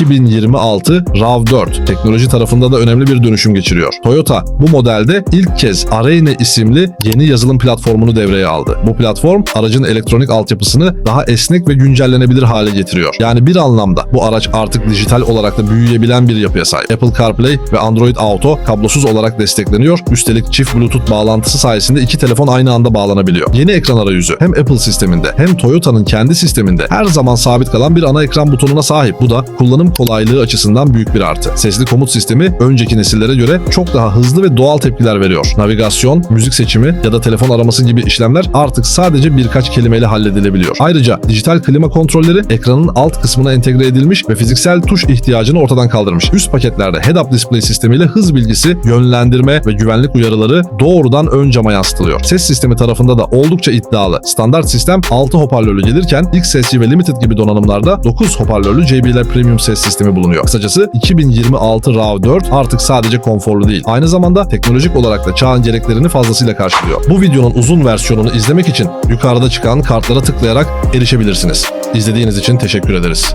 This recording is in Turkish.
2026 RAV4 teknoloji tarafında da önemli bir dönüşüm geçiriyor. Toyota bu modelde ilk kez Arena isimli yeni yazılım platformunu devreye aldı. Bu platform aracın elektronik altyapısını daha esnek ve güncellenebilir hale getiriyor. Yani bir anlamda bu araç artık dijital olarak da büyüyebilen bir yapıya sahip. Apple CarPlay ve Android Auto kablosuz olarak destekleniyor. Üstelik çift Bluetooth bağlantısı sayesinde iki telefon aynı anda bağlanabiliyor. Yeni ekran arayüzü hem Apple sisteminde hem Toyota'nın kendi sisteminde her zaman sabit kalan bir ana ekran butonuna sahip. Bu da kullanım kolaylığı açısından büyük bir artı. Sesli komut sistemi önceki nesillere göre çok daha hızlı ve doğal tepkiler veriyor. Navigasyon, müzik seçimi ya da telefon araması gibi işlemler artık sadece birkaç kelimeyle halledilebiliyor. Ayrıca dijital klima kontrolleri ekranın alt kısmına entegre edilmiş ve fiziksel tuş ihtiyacını ortadan kaldırmış. Üst paketlerde head-up display sistemiyle hız bilgisi, yönlendirme ve güvenlik uyarıları doğrudan ön cama yansıtılıyor. Ses sistemi tarafında da oldukça iddialı. Standart sistem 6 hoparlörlü gelirken XSC ve Limited gibi donanımlarda 9 hoparlörlü JBL Premium sistemi bulunuyor. Kısacası 2026 RAV4 artık sadece konforlu değil. Aynı zamanda teknolojik olarak da çağın gereklerini fazlasıyla karşılıyor. Bu videonun uzun versiyonunu izlemek için yukarıda çıkan kartlara tıklayarak erişebilirsiniz. İzlediğiniz için teşekkür ederiz.